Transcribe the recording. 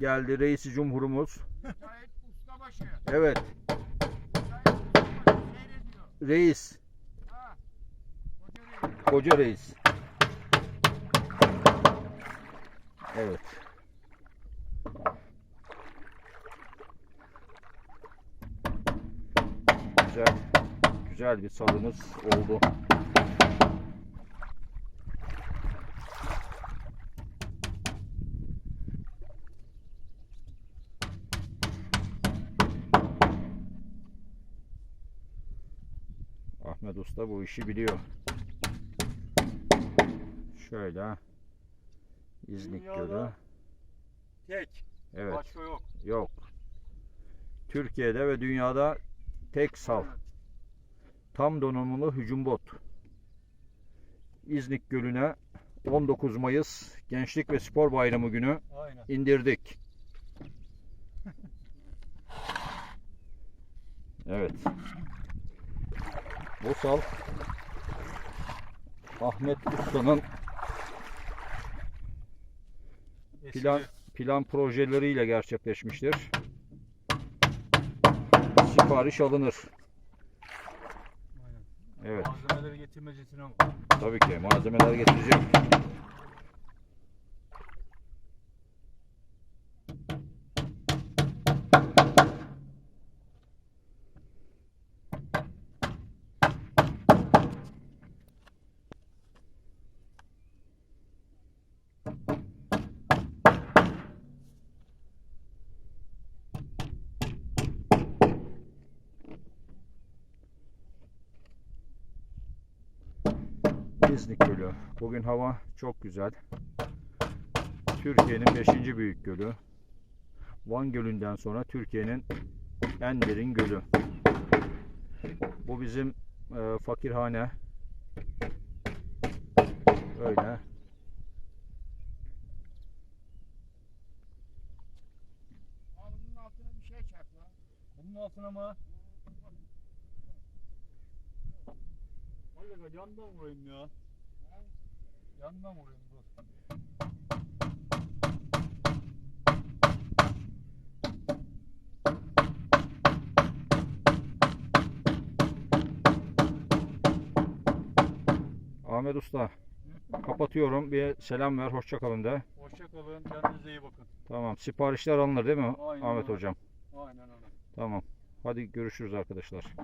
geldi reisi cumhurumuz. Evet reis. Koca reis. Evet. Güzel. Güzel bir salımız oldu. Ahmet Usta bu işi biliyor. Şöyle. İznik Dünyada- Gölü. Tek. Evet. Başka yok. Yok. Türkiye'de ve dünyada tek sal. Tam donanımlı hücum bot. İznik Gölü'ne 19 Mayıs Gençlik ve Spor Bayramı günü Aynen. indirdik. Evet. Bu sal Ahmet Usta'nın plan plan projeleriyle gerçekleşmiştir. Sipariş alınır. Aynen. Evet, Malzemeleri getirmecesine tabii ki malzemeler getirecek. İznik Gölü. Bugün hava çok güzel. Türkiye'nin 5. büyük gölü. Van Gölü'nden sonra Türkiye'nin en derin gölü. Bu bizim e, fakirhane. Öyle. Al bunun altına bir şey lan. Bunun altına mı? Valla yandan vurayım ya. Yandan vurayım dur. Ahmet Usta. Kapatıyorum. Bir selam ver. Hoşça kalın de. Hoşça kalın. Kendinize iyi bakın. Tamam. Siparişler alınır değil mi Aynen Ahmet öyle. Hocam? Aynen öyle. Tamam. Hadi görüşürüz arkadaşlar.